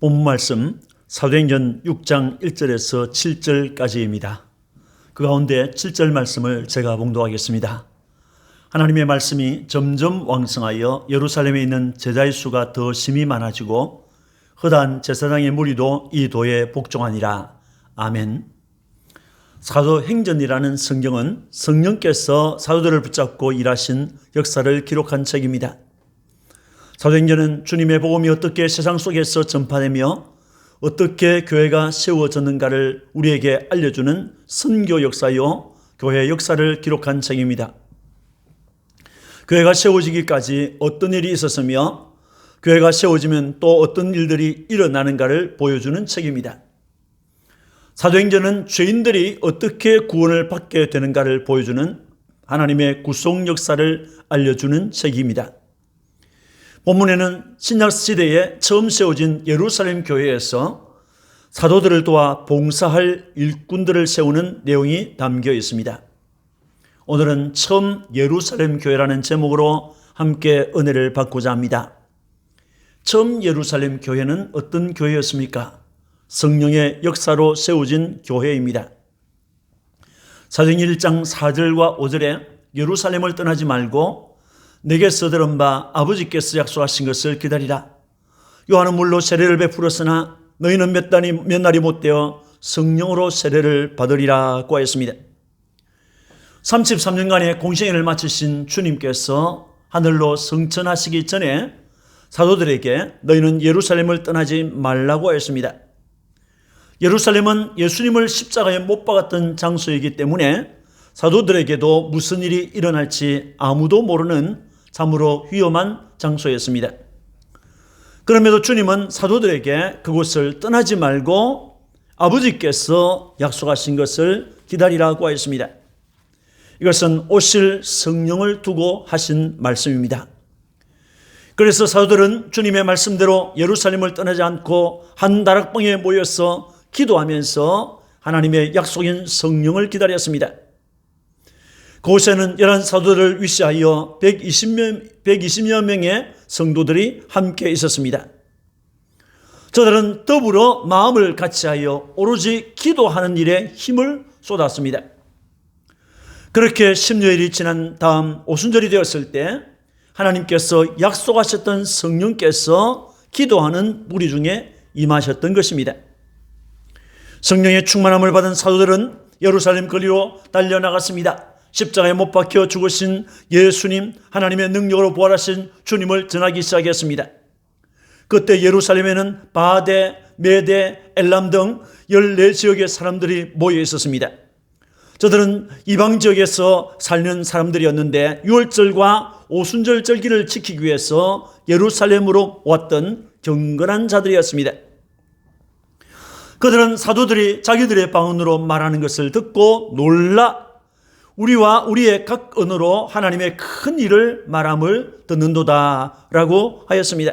본 말씀 사도행전 6장 1절에서 7절까지입니다. 그 가운데 7절 말씀을 제가 봉독하겠습니다. 하나님의 말씀이 점점 왕성하여 예루살렘에 있는 제자의 수가 더 심히 많아지고 허다한 제사장의 무리도 이 도에 복종하니라. 아멘. 사도행전이라는 성경은 성령께서 사도들을 붙잡고 일하신 역사를 기록한 책입니다. 사도행전은 주님의 복음이 어떻게 세상 속에서 전파되며 어떻게 교회가 세워졌는가를 우리에게 알려주는 선교 역사요, 교회 역사를 기록한 책입니다. 교회가 세워지기까지 어떤 일이 있었으며 교회가 세워지면 또 어떤 일들이 일어나는가를 보여주는 책입니다. 사도행전은 죄인들이 어떻게 구원을 받게 되는가를 보여주는 하나님의 구속 역사를 알려주는 책입니다. 본문에는 신약 시대에 처음 세워진 예루살렘 교회에서 사도들을 도와 봉사할 일꾼들을 세우는 내용이 담겨 있습니다. 오늘은 처음 예루살렘 교회라는 제목으로 함께 은혜를 받고자 합니다. 처음 예루살렘 교회는 어떤 교회였습니까? 성령의 역사로 세워진 교회입니다. 사도행 1장 4절과 5절에 예루살렘을 떠나지 말고 내게서 들은 바 아버지께서 약속하신 것을 기다리라. 요한은 물로 세례를 베풀었으나 너희는 몇 달이 몇 날이 못 되어 성령으로 세례를 받으리라고 하였습니다. 33년간의 공생애를 마치신 주님께서 하늘로 성천하시기 전에 사도들에게 너희는 예루살렘을 떠나지 말라고 하였습니다. 예루살렘은 예수님을 십자가에 못 박았던 장소이기 때문에 사도들에게도 무슨 일이 일어날지 아무도 모르는 참으로 위험한 장소였습니다. 그럼에도 주님은 사도들에게 그곳을 떠나지 말고 아버지께서 약속하신 것을 기다리라고 하였습니다. 이것은 오실 성령을 두고 하신 말씀입니다. 그래서 사도들은 주님의 말씀대로 예루살렘을 떠나지 않고 한 다락방에 모여서 기도하면서 하나님의 약속인 성령을 기다렸습니다. 그곳에는 열한 사도들을 위시하여 120명, 120여 명의 성도들이 함께 있었습니다. 저들은 더불어 마음을 같이하여 오로지 기도하는 일에 힘을 쏟았습니다. 그렇게 10여일이 지난 다음 오순절이 되었을 때 하나님께서 약속하셨던 성령께서 기도하는 무리 중에 임하셨던 것입니다. 성령의 충만함을 받은 사도들은 예루살렘 거리로 달려나갔습니다. 십자가에 못 박혀 죽으신 예수님, 하나님의 능력으로 부활하신 주님을 전하기 시작했습니다. 그때 예루살렘에는 바데, 메데, 엘람 등 14지역의 사람들이 모여 있었습니다. 저들은 이방 지역에서 살는 사람들이었는데 6월절과 오순절 절기를 지키기 위해서 예루살렘으로 왔던 경건한 자들이었습니다. 그들은 사도들이 자기들의 방언으로 말하는 것을 듣고 놀라 우리와 우리의 각 언어로 하나님의 큰 일을 말함을 듣는도다라고 하였습니다.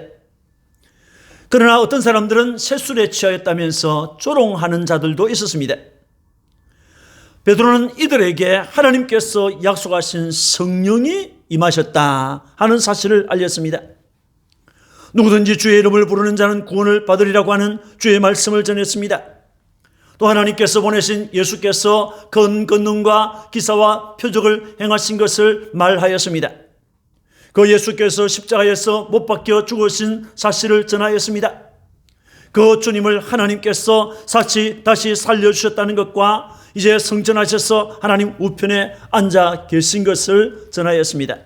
그러나 어떤 사람들은 세술에 취하였다면서 조롱하는 자들도 있었습니다. 베드로는 이들에게 하나님께서 약속하신 성령이 임하셨다 하는 사실을 알렸습니다. 누구든지 주의 이름을 부르는 자는 구원을 받으리라고 하는 주의 말씀을 전했습니다. 또 하나님께서 보내신 예수께서 건건능과 기사와 표적을 행하신 것을 말하였습니다. 그 예수께서 십자가에서 못 박혀 죽으신 사실을 전하였습니다. 그 주님을 하나님께서 사치 다시 살려주셨다는 것과 이제 성전하셔서 하나님 우편에 앉아 계신 것을 전하였습니다.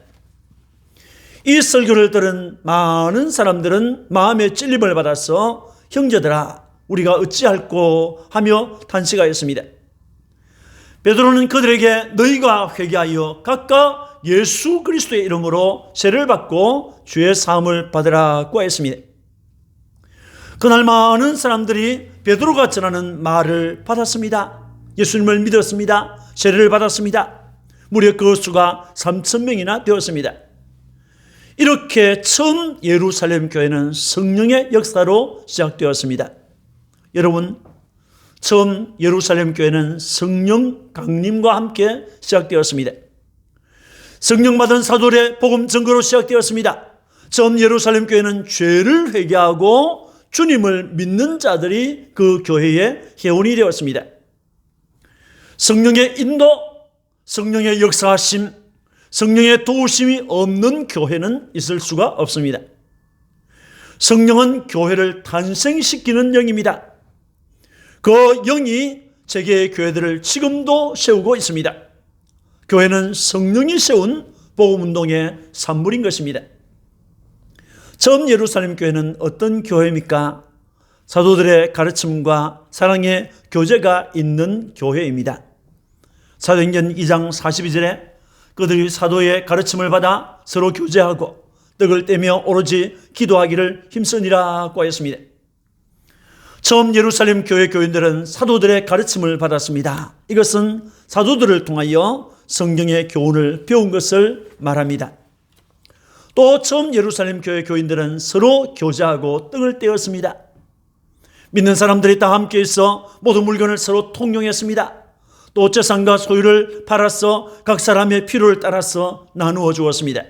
이 설교를 들은 많은 사람들은 마음의 찔림을 받아서 형제들아 우리가 어찌할꼬 하며 탄식하였습니다. 베드로는 그들에게 너희가 회개하여 각각 예수 그리스도의 이름으로 세를 받고 주의 사함을 받으라고 했습니다. 그날 많은 사람들이 베드로가 전하는 말을 받았습니다. 예수님을 믿었습니다. 세례를 받았습니다. 무려 그 수가 3천 명이나 되었습니다. 이렇게 처음 예루살렘 교회는 성령의 역사로 시작되었습니다. 여러분, 처음 예루살렘 교회는 성령 강림과 함께 시작되었습니다. 성령 받은 사도의 복음 증거로 시작되었습니다. 처음 예루살렘 교회는 죄를 회개하고 주님을 믿는 자들이 그 교회의 회원이 되었습니다. 성령의 인도, 성령의 역사하심, 성령의 도우심이 없는 교회는 있을 수가 없습니다. 성령은 교회를 탄생시키는 영입니다. 그 영이 세계의 교회들을 지금도 세우고 있습니다. 교회는 성령이 세운 복음운동의 산물인 것입니다. 처음 예루살렘 교회는 어떤 교회입니까? 사도들의 가르침과 사랑의 교제가 있는 교회입니다. 사도행전 2장 42절에 그들이 사도의 가르침을 받아 서로 교제하고 떡을 떼며 오로지 기도하기를 힘쓰니라고 하였습니다. 처음 예루살렘 교회 교인들은 사도들의 가르침을 받았습니다. 이것은 사도들을 통하여 성경의 교훈을 배운 것을 말합니다. 또 처음 예루살렘 교회 교인들은 서로 교제하고 떡을 떼었습니다. 믿는 사람들이 다 함께 있어 모든 물건을 서로 통용했습니다. 또 재산과 소유를 팔아서 각 사람의 필요를 따라서 나누어 주었습니다.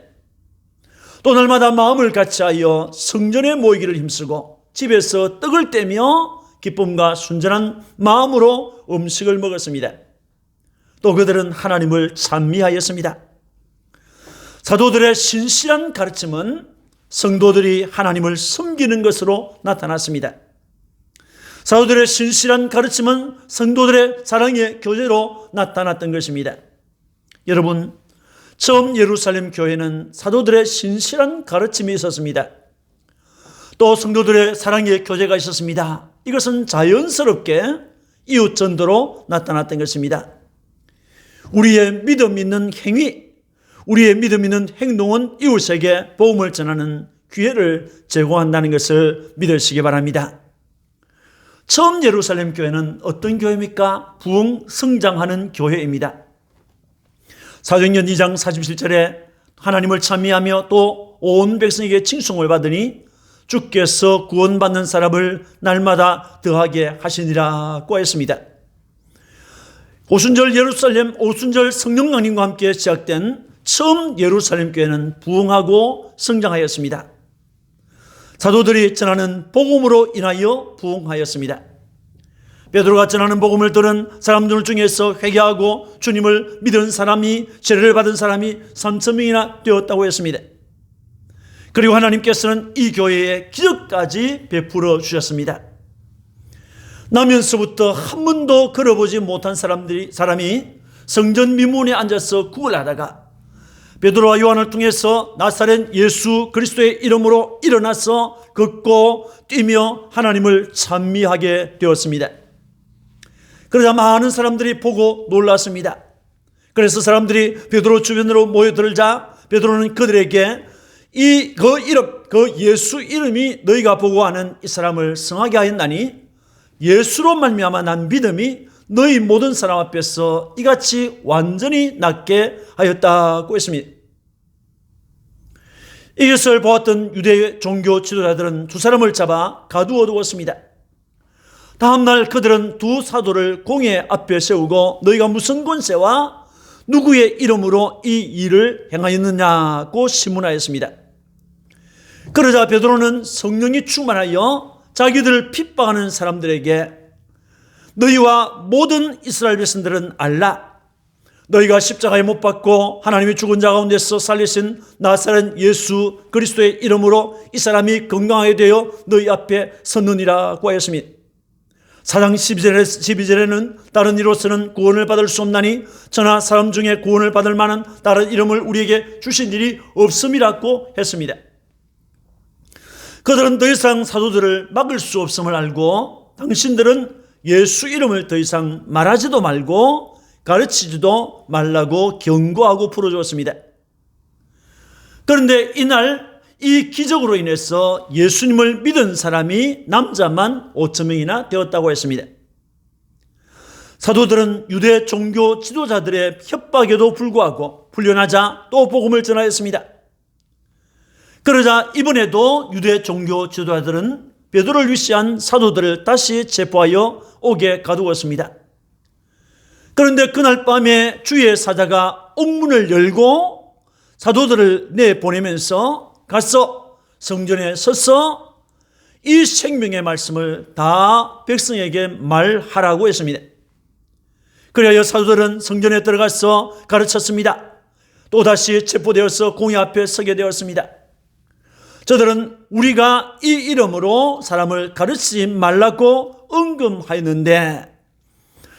또 날마다 마음을 같이하여 성전에 모이기를 힘쓰고 집에서 떡을 떼며 기쁨과 순전한 마음으로 음식을 먹었습니다. 또 그들은 하나님을 찬미하였습니다. 사도들의 신실한 가르침은 성도들이 하나님을 섬기는 것으로 나타났습니다. 사도들의 신실한 가르침은 성도들의 사랑의 교제로 나타났던 것입니다. 여러분, 처음 예루살렘 교회는 사도들의 신실한 가르침이 있었습니다. 또 성도들의 사랑의 교제가 있었습니다. 이것은 자연스럽게 이웃 전도로 나타났던 것입니다. 우리의 믿음 있는 행위, 우리의 믿음 있는 행동은 이웃에게 복음을 전하는 기회를 제공한다는 것을 믿으시기 바랍니다. 처음 예루살렘 교회는 어떤 교회입니까? 부흥 성장하는 교회입니다. 사도행전 2장 47절에 하나님을 찬미하며 또 온 백성에게 칭송을 받으니 주께서 구원받는 사람을 날마다 더하게 하시니라고 했습니다. 오순절 예루살렘 오순절 성령 강림과 함께 시작된 처음 예루살렘 교회는 부흥하고 성장하였습니다. 사도들이 전하는 복음으로 인하여 부흥하였습니다. 베드로가 전하는 복음을 들은 사람들 중에서 회개하고 주님을 믿은 사람이 죄를 받은 사람이 3천 명이나 되었다고 했습니다. 그리고 하나님께서는 이 교회에 기적까지 베풀어 주셨습니다. 나면서부터 한 번도 걸어보지 못한 사람들이 사람이 성전 미문에 앉아서 구걸하다가 베드로와 요한을 통해서 나사렛 예수 그리스도의 이름으로 일어나서 걷고 뛰며 하나님을 찬미하게 되었습니다. 그러자 많은 사람들이 보고 놀랐습니다. 그래서 사람들이 베드로 주변으로 모여들자 베드로는 그들에게 이 그 이름 그 예수 이름이 너희가 보고 하는 이 사람을 성하게 하였나니 예수로 말미암아 난 믿음이 너희 모든 사람 앞에서 이같이 완전히 낫게 하였다고 했습니다. 이것을 보았던 유대 종교 지도자들은 두 사람을 잡아 가두어 두었습니다. 다음날 그들은 두 사도를 공회 앞에 세우고 너희가 무슨 권세와 누구의 이름으로 이 일을 행하였느냐고 신문하였습니다. 그러자 베드로는 성령이 충만하여 자기들을 핍박하는 사람들에게 너희와 모든 이스라엘 백성들은 알라 너희가 십자가에 못 박고 하나님이 죽은 자 가운데서 살리신 나사렛 예수 그리스도의 이름으로 이 사람이 건강하게 되어 너희 앞에 섰느니라고 하였습니다. 사장 12절에, 12절에는 다른 이로서는 구원을 받을 수 없나니 저나 사람 중에 구원을 받을 만한 다른 이름을 우리에게 주신 일이 없음이라고 했습니다. 그들은 더 이상 사도들을 막을 수 없음을 알고 당신들은 예수 이름을 더 이상 말하지도 말고 가르치지도 말라고 경고하고 풀어주었습니다. 그런데 이날 이 기적으로 인해서 예수님을 믿은 사람이 남자만 5천 명이나 되었다고 했습니다. 사도들은 유대 종교 지도자들의 협박에도 불구하고 풀려나자 또 복음을 전하였습니다. 그러자 이번에도 유대 종교 지도자들은 베드로를 위시한 사도들을 다시 체포하여 옥에 가두었습니다. 그런데 그날 밤에 주의 사자가 옥문을 열고 사도들을 내보내면서 가서 성전에 서서 이 생명의 말씀을 다 백성에게 말하라고 했습니다. 그리하여 사도들은 성전에 들어가서 가르쳤습니다. 또다시 체포되어서 공의 앞에 서게 되었습니다. 저들은 우리가 이 이름으로 사람을 가르치지 말라고 응금하였는데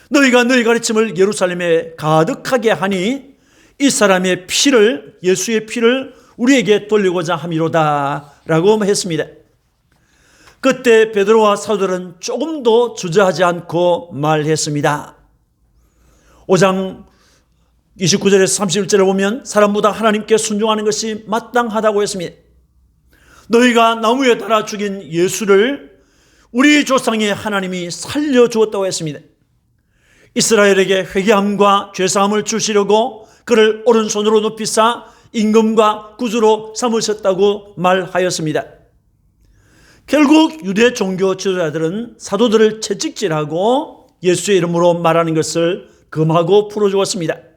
너희가 너희 가르침을 예루살렘에 가득하게 하니 이 사람의 피를 예수의 피를 우리에게 돌리고자 함이로다라고 했습니다. 그때 베드로와 사도들은 조금도 주저하지 않고 말했습니다. 5장 29절에서 31절에 보면 사람보다 하나님께 순종하는 것이 마땅하다고 했습니다. 너희가 나무에 달아 죽인 예수를 우리 조상의 하나님이 살려주었다고 했습니다. 이스라엘에게 회개함과 죄사함을 주시려고 그를 오른손으로 높이사 임금과 구주로 삼으셨다고 말하였습니다. 결국 유대 종교 지도자들은 사도들을 채찍질하고 예수의 이름으로 말하는 것을 금하고 풀어주었습니다.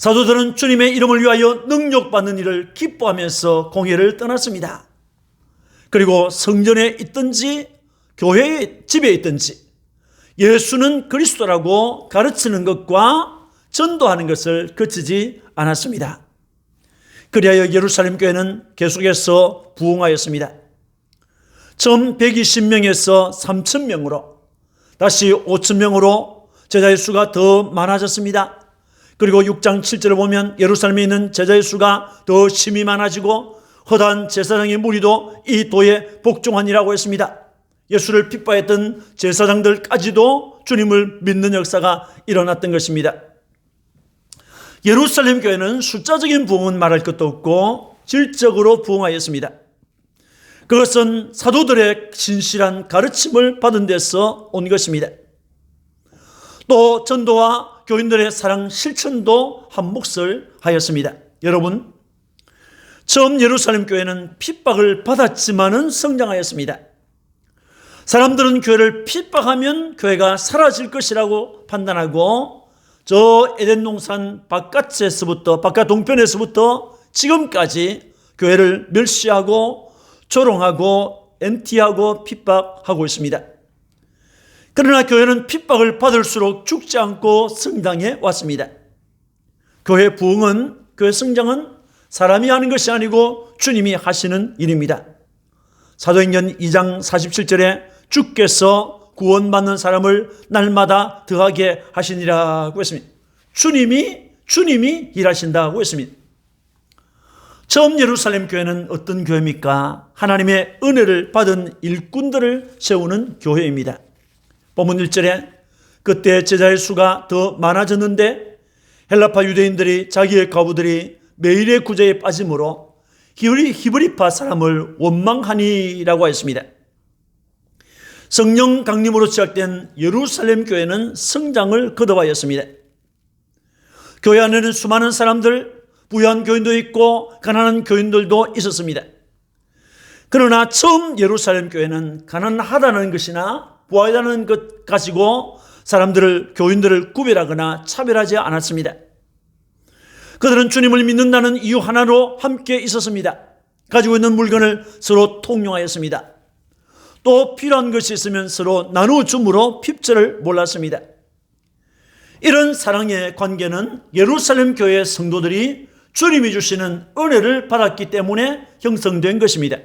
사도들은 주님의 이름을 위하여 능력받는 일을 기뻐하면서 공회를 떠났습니다. 그리고 성전에 있든지 교회의 집에 있든지 예수는 그리스도라고 가르치는 것과 전도하는 것을 거치지 않았습니다. 그리하여 예루살렘 교회는 계속해서 부흥하였습니다. 처음 120명에서 3천명으로 다시 5천명으로 제자의 수가 더 많아졌습니다. 그리고 6장 7절을 보면 예루살렘에 있는 제자의 수가 더 심히 많아지고 허다한 제사장의 무리도 이 도에 복종하니라고 했습니다. 예수를 핍박했던 제사장들까지도 주님을 믿는 역사가 일어났던 것입니다. 예루살렘 교회는 숫자적인 부흥은 말할 것도 없고 질적으로 부흥하였습니다. 그것은 사도들의 진실한 가르침을 받은 데서 온 것입니다. 또 전도와 교인들의 사랑 실천도 한 몫을 하였습니다. 여러분, 처음 예루살렘 교회는 핍박을 받았지만은 성장하였습니다. 사람들은 교회를 핍박하면 교회가 사라질 것이라고 판단하고 저 에덴 동산 바깥에서부터 바깥 동편에서부터 지금까지 교회를 멸시하고 조롱하고 엔티하고 핍박하고 있습니다. 그러나 교회는 핍박을 받을수록 죽지 않고 성장해 왔습니다. 교회 부흥은 교회 성장은 사람이 하는 것이 아니고 주님이 하시는 일입니다. 사도행전 2장 47절에 주께서 구원받는 사람을 날마다 더하게 하시니라고 했습니다. 주님이 주님이 일하신다고 했습니다. 처음 예루살렘 교회는 어떤 교회입니까? 하나님의 은혜를 받은 일꾼들을 세우는 교회입니다. 본문 1절에 그때 제자의 수가 더 많아졌는데 헬라파 유대인들이 자기의 가부들이 매일의 구제에 빠짐으로 히브리파 사람을 원망하니라고 했습니다. 성령 강림으로 시작된 예루살렘 교회는 성장을 거듭하였습니다. 교회 안에는 수많은 사람들, 부유한 교인도 있고 가난한 교인들도 있었습니다. 그러나 처음 예루살렘 교회는 가난하다는 것이나 부하다는 것 가지고 사람들을 교인들을 구별하거나 차별하지 않았습니다. 그들은 주님을 믿는다는 이유 하나로 함께 있었습니다. 가지고 있는 물건을 서로 통용하였습니다. 또 필요한 것이 있으면 서로 나누어 줌으로 핍절을 몰랐습니다. 이런 사랑의 관계는 예루살렘 교회 성도들이 주님이 주시는 은혜를 받았기 때문에 형성된 것입니다.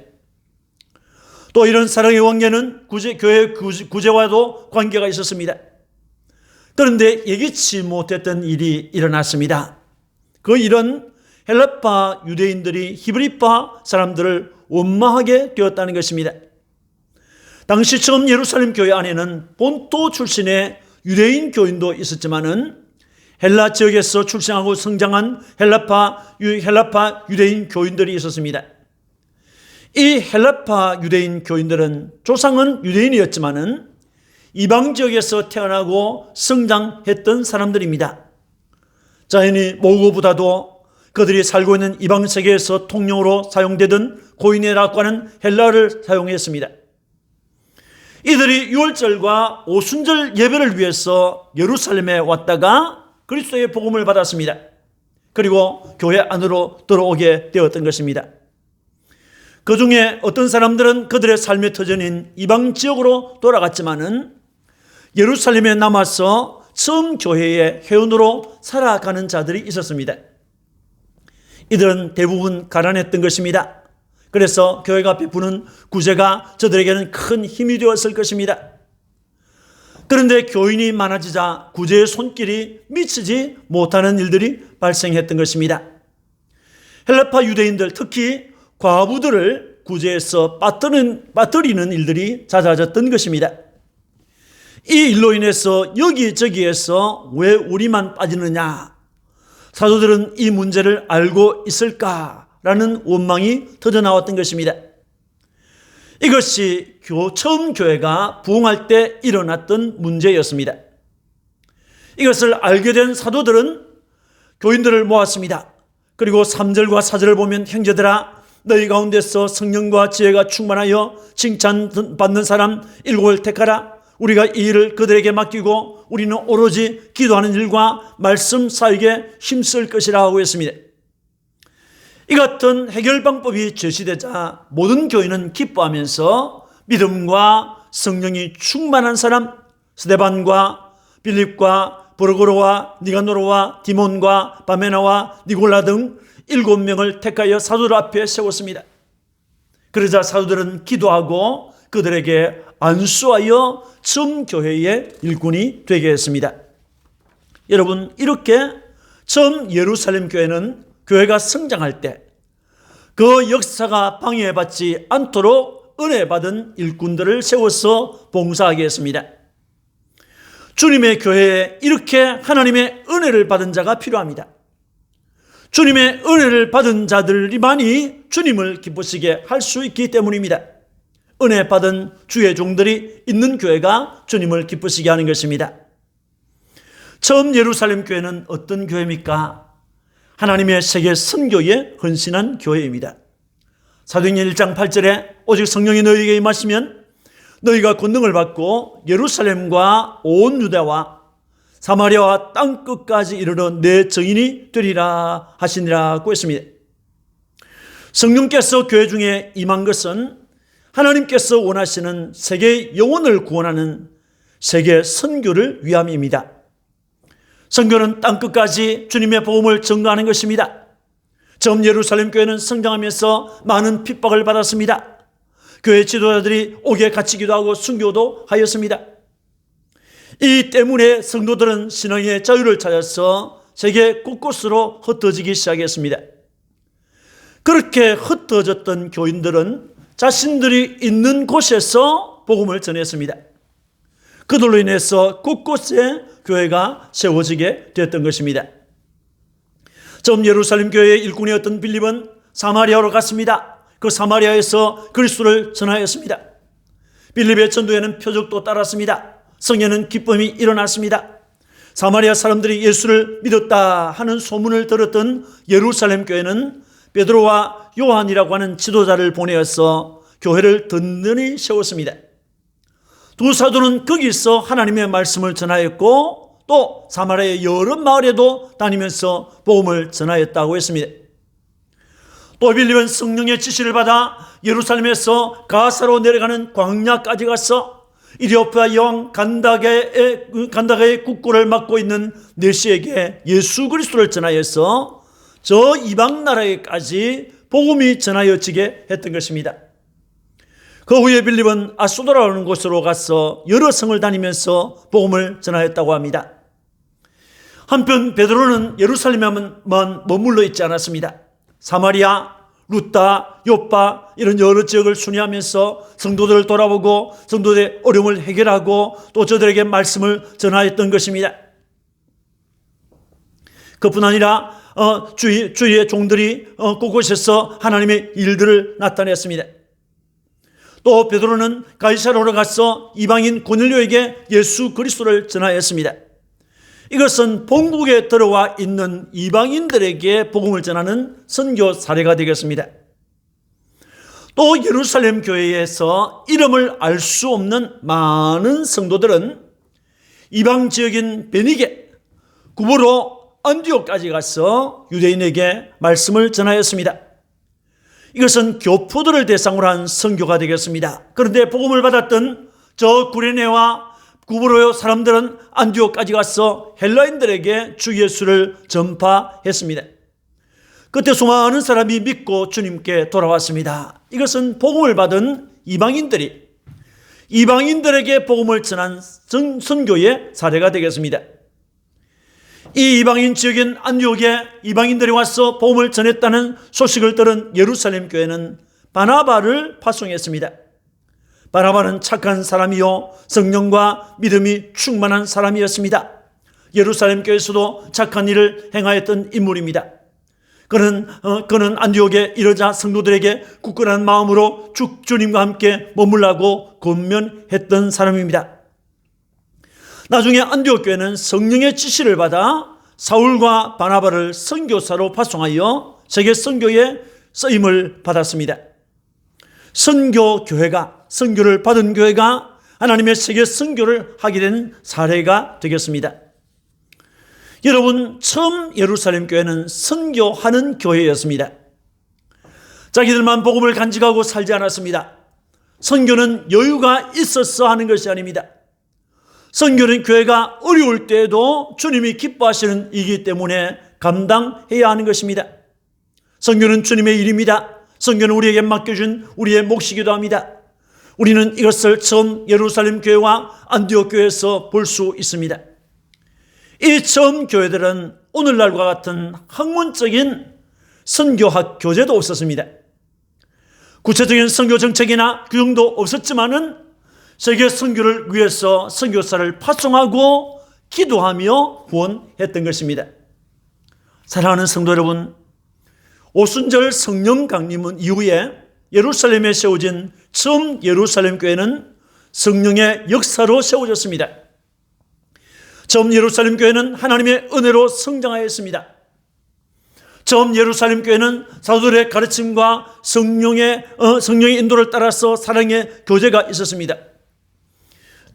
또 이런 사랑의 관계는 구제, 교회 구제와도 관계가 있었습니다. 그런데 예기치 못했던 일이 일어났습니다. 그 일은 헬라파 유대인들이 히브리파 사람들을 원망하게 되었다는 것입니다. 당시 처음 예루살렘 교회 안에는 본토 출신의 유대인 교인도 있었지만은 헬라 지역에서 출생하고 성장한 헬라파 헬라파 유대인 교인들이 있었습니다. 이 헬라파 유대인 교인들은 조상은 유대인이었지만은 이방 지역에서 태어나고 성장했던 사람들입니다. 자연히 모고보다도 그들이 살고 있는 이방 세계에서 통용으로 사용되던 고인의라고 하는 헬라를 사용했습니다. 이들이 유월절과 오순절 예배를 위해서 예루살렘에 왔다가 그리스도의 복음을 받았습니다. 그리고 교회 안으로 들어오게 되었던 것입니다. 그 중에 어떤 사람들은 그들의 삶의 터전인 이방 지역으로 돌아갔지만은 예루살렘에 남아서 처음 교회의 회원으로 살아가는 자들이 있었습니다. 이들은 대부분 가난했던 것입니다. 그래서 교회가 베푸는 구제가 저들에게는 큰 힘이 되었을 것입니다. 그런데 교인이 많아지자 구제의 손길이 미치지 못하는 일들이 발생했던 것입니다. 헬라파 유대인들 특히 과부들을 구제해서 빠뜨는, 빠뜨리는 일들이 잦아졌던 것입니다. 이 일로 인해서 여기저기에서 왜 우리만 빠지느냐? 사도들은 이 문제를 알고 있을까라는 원망이 터져 나왔던 것입니다. 이것이 교, 처음 교회가 부흥할 때 일어났던 문제였습니다. 이것을 알게 된 사도들은 교인들을 모았습니다. 그리고 3절과 4절을 보면 형제들아 너희 가운데서 성령과 지혜가 충만하여 칭찬받는 사람 일곱을 택하라. 우리가 이 일을 그들에게 맡기고 우리는 오로지 기도하는 일과 말씀 사역에 힘쓸 것이라고 했습니다. 이 같은 해결 방법이 제시되자 모든 교인은 기뻐하면서 믿음과 성령이 충만한 사람 스데반과 빌립과 보르고로와 니가노로와 디몬과 바메나와 니골라 등 일곱 명을 택하여 사도들 앞에 세웠습니다. 그러자 사도들은 기도하고 그들에게 안수하여 처음 교회의 일꾼이 되게 했습니다. 여러분 이렇게 처음 예루살렘 교회는 교회가 성장할 때 그 역사가 방해받지 않도록 은혜 받은 일꾼들을 세워서 봉사하게 했습니다. 주님의 교회에 이렇게 하나님의 은혜를 받은 자가 필요합니다. 주님의 은혜를 받은 자들이만이 주님을 기쁘시게 할 수 있기 때문입니다. 은혜 받은 주의 종들이 있는 교회가 주님을 기쁘시게 하는 것입니다. 처음 예루살렘 교회는 어떤 교회입니까? 하나님의 세계 선교에 헌신한 교회입니다. 사도행전 1장 8절에 오직 성령이 너희에게 임하시면 너희가 권능을 받고 예루살렘과 온 유다와 사마리아와 땅 끝까지 이르러 내 증인이 되리라 하시니라고 했습니다. 성령께서 교회 중에 임한 것은 하나님께서 원하시는 세계 영혼을 구원하는 세계 선교를 위함입니다. 선교는 땅 끝까지 주님의 복음을 전가하는 것입니다. 처음 예루살렘 교회는 성장하면서 많은 핍박을 받았습니다. 교회 지도자들이 옥에 갇히기도 하고 순교도 하였습니다. 이 때문에 성도들은 신앙의 자유를 찾아서 세계 곳곳으로 흩어지기 시작했습니다. 그렇게 흩어졌던 교인들은 자신들이 있는 곳에서 복음을 전했습니다. 그들로 인해서 곳곳에 교회가 세워지게 되었던 것입니다. 처음 예루살렘 교회의 일꾼이었던 빌립은 사마리아로 갔습니다. 그 사마리아에서 그리스도를 전하였습니다. 빌립의 전도에는 표적도 따랐습니다. 성에는 기쁨이 일어났습니다. 사마리아 사람들이 예수를 믿었다 하는 소문을 들었던 예루살렘 교회는 베드로와 요한이라고 하는 지도자를 보내어서 교회를 든든히 세웠습니다. 두 사도는 거기서 하나님의 말씀을 전하였고 또 사마리아의 여러 마을에도 다니면서 복음을 전하였다고 했습니다. 또 빌립은 성령의 지시를 받아 예루살렘에서 가사로 내려가는 광야까지 가서 이디오피아 여왕 간다게의, 간다게의 국고를 맡고 있는 내시에게 예수 그리스도를 전하여서 저 이방 나라에까지 복음이 전하여지게 했던 것입니다. 그 후에 빌립은 아소도라는 곳으로 가서 여러 성을 다니면서 복음을 전하였다고 합니다. 한편 베드로는 예루살렘에만 머물러 있지 않았습니다. 사마리아, 루타, 요파 이런 여러 지역을 순회하면서 성도들을 돌아보고 성도들의 어려움을 해결하고 또 저들에게 말씀을 전하였던 것입니다. 그뿐 아니라 어, 주의, 주의 종들이 어, 곳곳에서 하나님의 일들을 나타냈습니다. 또 베드로는 가이사로로 가서 이방인 고넬료에게 예수 그리스도를 전하였습니다. 이것은 본국에 들어와 있는 이방인들에게 복음을 전하는 선교 사례가 되겠습니다. 또 예루살렘 교회에서 이름을 알 수 없는 많은 성도들은 이방 지역인 베니게, 구보로 안디옥까지 가서 유대인에게 말씀을 전하였습니다. 이것은 교포들을 대상으로 한 선교가 되겠습니다. 그런데 복음을 받았던 저 구레네와 구브로요 사람들은 안디오까지 가서 헬라인들에게 주 예수를 전파했습니다. 그때 수많은 사람이 믿고 주님께 돌아왔습니다. 이것은 복음을 받은 이방인들이 이방인들에게 복음을 전한 선교의 사례가 되겠습니다. 이 이방인 지역인 안디옥에 이방인들이 와서 복음을 전했다는 소식을 들은 예루살렘 교회는 바나바를 파송했습니다. 바나바는 착한 사람이요 성령과 믿음이 충만한 사람이었습니다. 예루살렘 교회에서도 착한 일을 행하였던 인물입니다. 그는 어, 그는 안디옥에 이르자 성도들에게 굳건한 마음으로 주, 주님과 함께 머물라고 권면했던 사람입니다. 나중에 안디옥 교회는 성령의 지시를 받아 사울과 바나바를 선교사로 파송하여 세계 선교에 쓰임을 받았습니다. 선교 교회가 선교를 받은 교회가 하나님의 세계 선교를 하게 된 사례가 되겠습니다. 여러분 처음 예루살렘 교회는 선교하는 교회였습니다. 자기들만 복음을 간직하고 살지 않았습니다. 선교는 여유가 있어서 하는 것이 아닙니다. 선교는 교회가 어려울 때에도 주님이 기뻐하시는 일이기 때문에 감당해야 하는 것입니다. 선교는 주님의 일입니다. 선교는 우리에게 맡겨준 우리의 몫이기도 합니다. 우리는 이것을 처음 예루살렘 교회와 안디옥 교회에서 볼 수 있습니다. 이 처음 교회들은 오늘날과 같은 학문적인 선교학 교재도 없었습니다. 구체적인 선교 정책이나 규정도 없었지만은 세계 선교를 위해서 선교사를 파송하고 기도하며 후원했던 것입니다. 사랑하는 성도 여러분, 오순절 성령 강림은 이후에 예루살렘에 세워진 처음 예루살렘 교회는 성령의 역사로 세워졌습니다. 처음 예루살렘 교회는 하나님의 은혜로 성장하였습니다. 처음 예루살렘 교회는 사도들의 가르침과 성령의 어, 성령의 인도를 따라서 사랑의 교제가 있었습니다.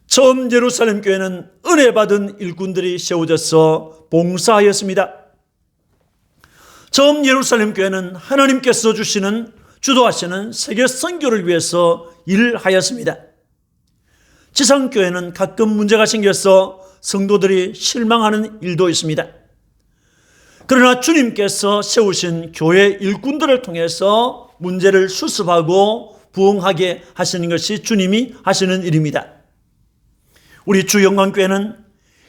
처음 예루살렘 교회는 은혜 받은 일꾼들이 세워져서 봉사하였습니다. 처음 예루살렘 교회는 하나님께서 주시는 주도하시는 세계 선교를 위해서 일하였습니다. 지상교회는 가끔 문제가 생겨서 성도들이 실망하는 일도 있습니다. 그러나 주님께서 세우신 교회 일꾼들을 통해서 문제를 수습하고 부응하게 하시는 것이 주님이 하시는 일입니다. 우리 주 영광교회는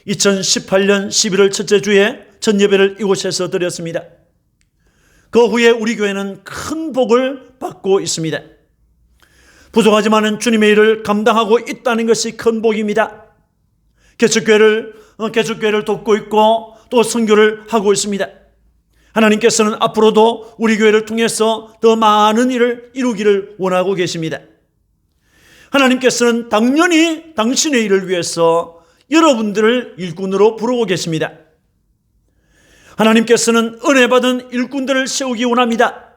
2018년 11월 첫째 주에 첫 예배를 이곳에서 드렸습니다. 그 후에 우리 교회는 큰 복을 받고 있습니다. 부족하지만은 주님의 일을 감당하고 있다는 것이 큰 복입니다. 개척교회를 어, 개척교회를 돕고 있고 또 선교를 하고 있습니다. 하나님께서는 앞으로도 우리 교회를 통해서 더 많은 일을 이루기를 원하고 계십니다. 하나님께서는 당연히 당신의 일을 위해서 여러분들을 일꾼으로 부르고 계십니다. 하나님께서는 은혜 받은 일꾼들을 세우기 원합니다.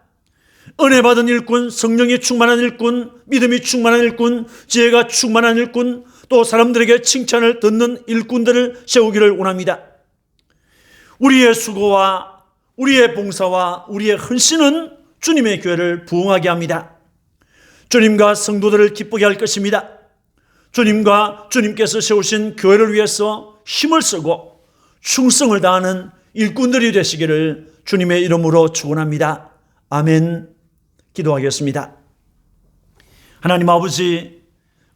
은혜 받은 일꾼, 성령이 충만한 일꾼, 믿음이 충만한 일꾼, 지혜가 충만한 일꾼, 또 사람들에게 칭찬을 듣는 일꾼들을 세우기를 원합니다. 우리의 수고와 우리의 봉사와 우리의 헌신은 주님의 교회를 부흥하게 합니다. 주님과 성도들을 기쁘게 할 것입니다. 주님과 주님께서 세우신 교회를 위해서 힘을 쓰고 충성을 다하는 일꾼들이 되시기를 주님의 이름으로 축원합니다. 아멘. 기도하겠습니다. 하나님 아버지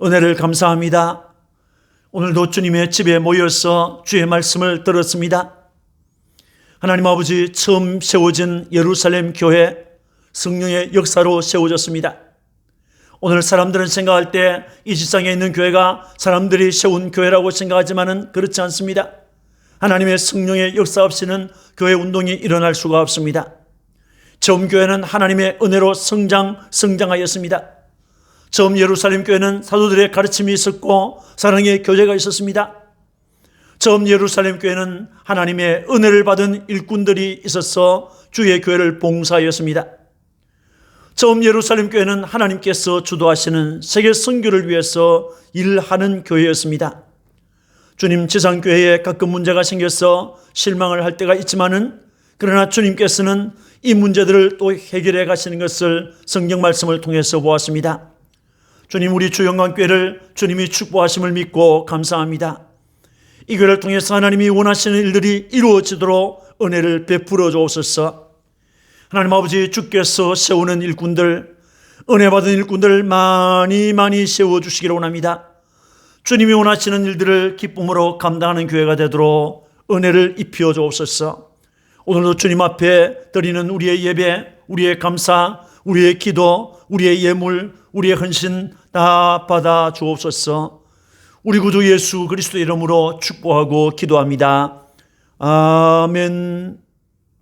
은혜를 감사합니다. 오늘도 주님의 집에 모여서 주의 말씀을 들었습니다. 하나님 아버지 처음 세워진 예루살렘 교회 성령의 역사로 세워졌습니다. 오늘 사람들은 생각할 때 이 지상에 있는 교회가 사람들이 세운 교회라고 생각하지만은 그렇지 않습니다. 하나님의 성령의 역사 없이는 교회 운동이 일어날 수가 없습니다. 처음 교회는 하나님의 은혜로 성장, 성장하였습니다. 처음 예루살렘 교회는 사도들의 가르침이 있었고 사랑의 교제가 있었습니다. 처음 예루살렘 교회는 하나님의 은혜를 받은 일꾼들이 있어서 주의 교회를 봉사하였습니다. 처음 예루살렘 교회는 하나님께서 주도하시는 세계 선교를 위해서 일하는 교회였습니다. 주님 지상교회에 가끔 문제가 생겨서 실망을 할 때가 있지만은 그러나 주님께서는 이 문제들을 또 해결해 가시는 것을 성경 말씀을 통해서 보았습니다. 주님 우리 주영광교회를 주님이 축복하심을 믿고 감사합니다. 이 교회를 통해서 하나님이 원하시는 일들이 이루어지도록 은혜를 베풀어 주옵소서. 하나님 아버지 주께서 세우는 일꾼들, 은혜 받은 일꾼들 많이 많이 세워 주시기를 원합니다. 주님이 원하시는 일들을 기쁨으로 감당하는 교회가 되도록 은혜를 입혀 주옵소서. 오늘도 주님 앞에 드리는 우리의 예배, 우리의 감사, 우리의 기도, 우리의 예물, 우리의 헌신 다 받아 주옵소서. 우리 구주 예수 그리스도 이름으로 축복하고 기도합니다. 아멘.